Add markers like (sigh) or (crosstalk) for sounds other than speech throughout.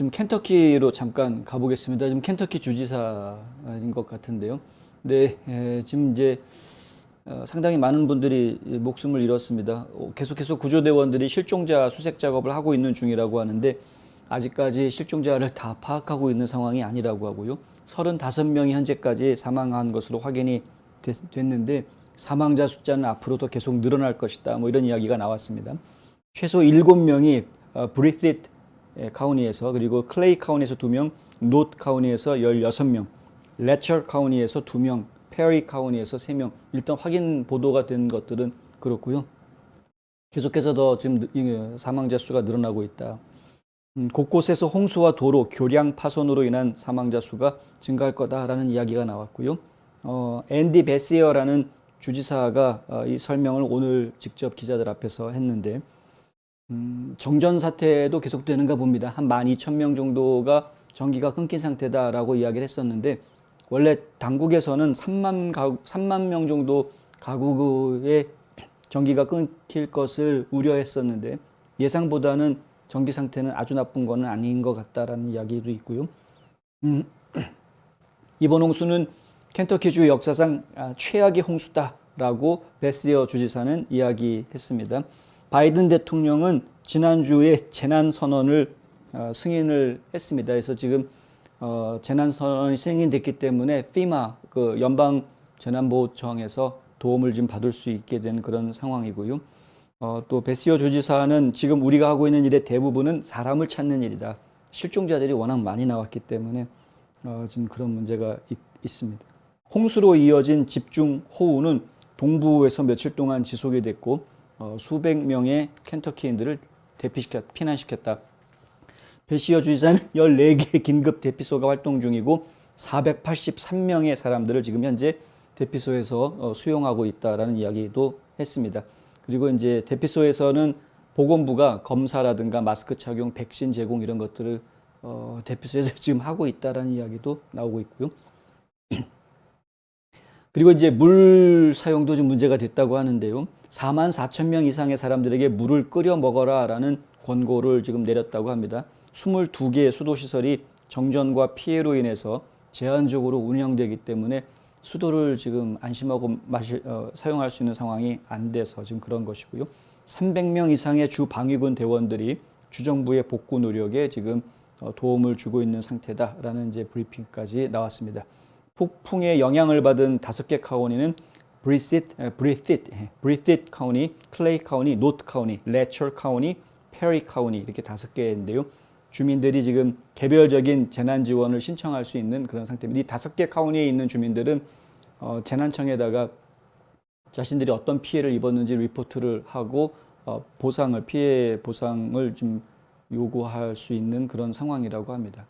지금 켄터키로 잠깐 가보겠습니다. 지금 켄터키 주지사인 것 같은데요. 네, 에, 지금 이제 어, 상당히 많은 분들이 목숨을 잃었습니다. 어, 계속해서 구조대원들이 실종자 수색 작업을 하고 있는 중이라고 하는데 아직까지 실종자를 다 파악하고 있는 상황이 아니라고 하고요. 35명이 현재까지 사망한 것으로 확인이 됐, 됐는데 사망자 숫자는 앞으로도 계속 늘어날 것이다. 뭐 이런 이야기가 나왔습니다. 최소 7명이 어, 브리핏 카운티에서 그리고 클레이 카운티에서 2명, 노트 카운티에서 16명, 레처 카운티에서 2명, 페리 카운티에서 3명. 일단 확인 보도가 된 것들은 그렇고요. 계속해서 더 지금 이 사망자 수가 늘어나고 있다. 음, 곳곳에서 홍수와 도로, 교량 파손으로 인한 사망자 수가 증가할 거다라는 이야기가 나왔고요. 어, 앤디 베시어라는 주지사가 어, 이 설명을 오늘 직접 기자들 앞에서 했는데 음, 정전 사태도 계속되는가 봅니다. 한 12,000명 정도가 전기가 끊긴 상태다라고 이야기를 했었는데 원래 당국에서는 3만 가구, 3만 명 정도 가구의 전기가 끊길 것을 우려했었는데 예상보다는 전기 상태는 아주 나쁜 것은 아닌 것 같다라는 이야기도 있고요. 음, (clears throat) 이번 홍수는 켄터키주 역사상 아, 최악의 홍수다라고 베스어 주지사는 이야기했습니다. 바이든 대통령은 지난주에 재난 선언을 어, 승인을 했습니다. 그래서 지금 어, 재난 선언이 승인됐기 때문에 FEMA 그 연방 재난보호청에서 도움을 좀 받을 수 있게 된 그런 상황이고요. 어, 또 베시어 주지사는 지금 우리가 하고 있는 일의 대부분은 사람을 찾는 일이다. 실종자들이 워낙 많이 나왔기 때문에 어, 지금 그런 문제가 있, 있습니다. 홍수로 이어진 집중 호우는 동부에서 며칠 동안 지속이 됐고 어, 수백 명의 켄터키인들을 대피시켰, 피난시켰다. 베시어 주지사는 14개의 긴급 대피소가 활동 중이고 483명의 사람들을 지금 현재 대피소에서 어, 수용하고 있다라는 이야기도 했습니다. 그리고 이제 대피소에서는 보건부가 검사라든가 마스크 착용, 백신 제공 이런 것들을 어, 대피소에서 (laughs) 지금 하고 있다라는 이야기도 나오고 있고요. 그리고 이제 물 사용도 좀 문제가 됐다고 하는데요. 4만 4천 명 이상의 사람들에게 물을 끓여 먹어라라는 권고를 지금 내렸다고 합니다. 22개의 수도 시설이 정전과 피해로 인해서 제한적으로 운영되기 때문에 수도를 지금 안심하고 마실, 어, 사용할 수 있는 상황이 안 돼서 지금 그런 것이고요. 300명 이상의 주 방위군 대원들이 주정부의 복구 노력에 지금 어, 도움을 주고 있는 상태다라는 이제 브리핑까지 나왔습니다. 폭풍의 영향을 받은 다섯 개 카운티는 브리싯, 브리핏, 브리핏 카운티, 클레이 카운티, 노트 카운티, 레처 카운티, 페리 카운티 이렇게 다섯 개인데요. 주민들이 지금 개별적인 재난 지원을 신청할 수 있는 그런 상태입니다. 이 다섯 개 카운티에 있는 주민들은 어, 재난청에다가 자신들이 어떤 피해를 입었는지 리포트를 하고 어, 보상을 피해 보상을 좀 요구할 수 있는 그런 상황이라고 합니다.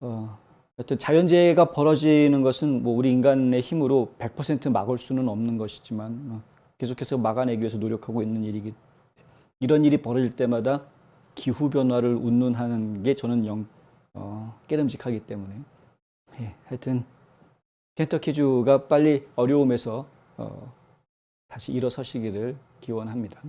어, 하여튼 자연재해가 벌어지는 것은 뭐 우리 인간의 힘으로 100% 막을 수는 없는 것이지만 어, 계속해서 막아내기 위해서 노력하고 있는 일이기 이런 일이 벌어질 때마다 기후 변화를 운운하는 게 저는 영 어, 깨름직하기 때문에 예, 하여튼 켄터키주가 빨리 어려움에서 어, 다시 일어서시기를 기원합니다.